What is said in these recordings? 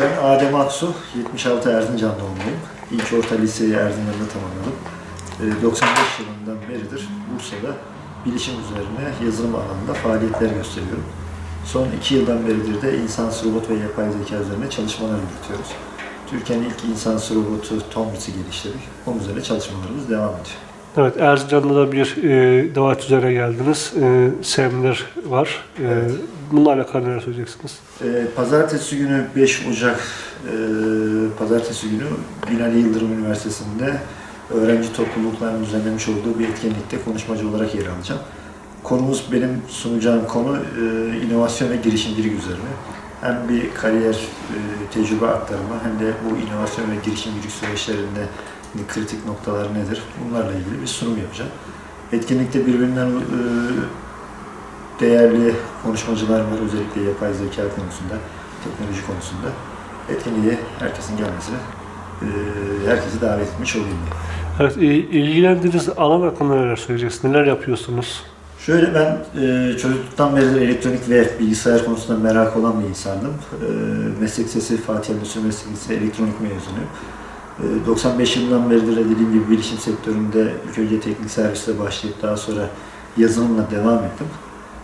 Ben Adem Aksu, 76 Erzincan doğumluyum. İlk orta liseyi Erzincan'da tamamladım. Ee, 95 yılından beridir Bursa'da bilişim üzerine yazılım alanında faaliyetler gösteriyorum. Son iki yıldan beridir de insansız robot ve yapay zeka üzerine çalışmalar yürütüyoruz. Türkiye'nin ilk insansız robotu Tomris'i geliştirdik. Onun üzerine çalışmalarımız devam ediyor. Evet, Erzincan'da da bir e, davet üzere geldiniz. E, seminer var. E, Evet. Bununla alakalı neler söyleyeceksiniz? Ee, pazartesi günü 5 Ocak e, pazartesi günü Binali Yıldırım Üniversitesi'nde öğrenci topluluklarının düzenlemiş olduğu bir etkinlikte konuşmacı olarak yer alacağım. Konumuz benim sunacağım konu e, inovasyon ve girişimcilik üzerine. Hem bir kariyer e, tecrübe aktarımı hem de bu inovasyon ve girişimcilik süreçlerinde kritik noktalar nedir? Bunlarla ilgili bir sunum yapacağım. Etkinlikte birbirinden e, değerli konuşmacılar var özellikle yapay zeka konusunda, teknoloji konusunda. Etkinliğe herkesin gelmesine, e, herkesi davet etmiş olayım diye. Evet, ilgilendiğiniz alan hakkında neler söyleyeceksiniz? Neler yapıyorsunuz? Şöyle ben e, çocukluktan beri elektronik ve bilgisayar konusunda merak olan bir insandım. E, meslek sesi Fatih Endüstri Meslek Lisesi elektronik mezunuyum. E, 95 yılından beridir de dediğim gibi bilişim sektöründe ilk önce teknik serviste başlayıp daha sonra yazılımla devam ettim.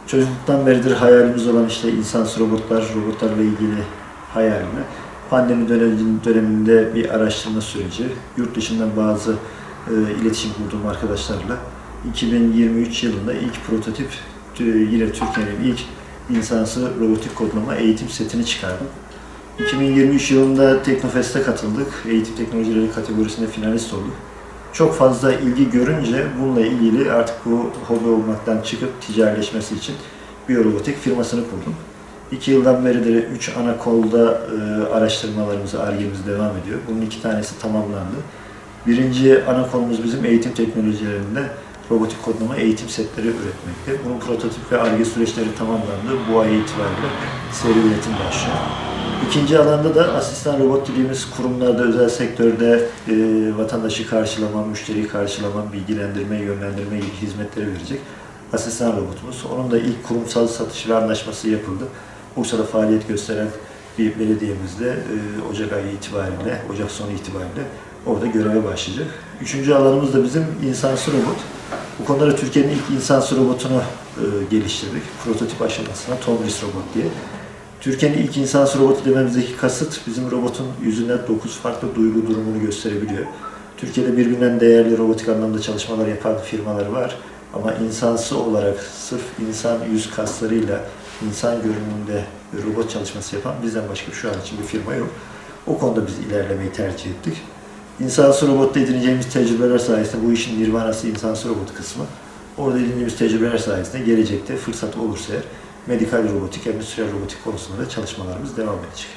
Çocukluktan beridir hayalimiz olan işte insansız robotlar, robotlarla ilgili hayalimi pandemi dönemi- döneminde bir araştırma süreci, yurt dışından bazı e, iletişim kurduğum arkadaşlarla 2023 yılında ilk prototip e, yine Türkiye'nin ilk insansız robotik kodlama eğitim setini çıkardım. 2023 yılında Teknofest'e katıldık. Eğitim teknolojileri kategorisinde finalist olduk. Çok fazla ilgi görünce bununla ilgili artık bu hobi olmaktan çıkıp ticarileşmesi için biyorobotik firmasını kurdum. İki yıldan beridir üç ana kolda e, araştırmalarımız, argemiz devam ediyor. Bunun iki tanesi tamamlandı. Birinci ana konumuz bizim eğitim teknolojilerinde robotik kodlama eğitim setleri üretmekte. Bunun prototip ve arge süreçleri tamamlandı. Bu ay itibariyle seri üretim başlıyor. İkinci alanda da asistan robot dediğimiz kurumlarda, özel sektörde e, vatandaşı karşılama, müşteriyi karşılama, bilgilendirme, yönlendirme gibi hizmetleri verecek asistan robotumuz. Onun da ilk kurumsal satış ve anlaşması yapıldı. Bursa'da faaliyet gösteren bir belediyemizde e, Ocak ayı itibariyle, Ocak sonu itibariyle orada göreve başlayacak. Üçüncü alanımız da bizim insansız robot. Bu konuda da Türkiye'nin ilk insansız robotunu e, geliştirdik. Prototip aşamasına Tomris robot diye. Türkiye'nin ilk insansız robotu dememizdeki kasıt bizim robotun yüzünden 9 farklı duygu durumunu gösterebiliyor. Türkiye'de birbirinden değerli robotik anlamda çalışmalar yapan firmalar var. Ama insansı olarak sırf insan yüz kaslarıyla insan görünümünde robot çalışması yapan bizden başka şu an için bir firma yok. O konuda biz ilerlemeyi tercih ettik. İnsansı robotta edineceğimiz tecrübeler sayesinde bu işin nirvanası insansı robot kısmı. Orada edindiğimiz tecrübeler sayesinde gelecekte fırsat olursa medikal robotik, endüstriyel robotik konusunda da çalışmalarımız devam edecek.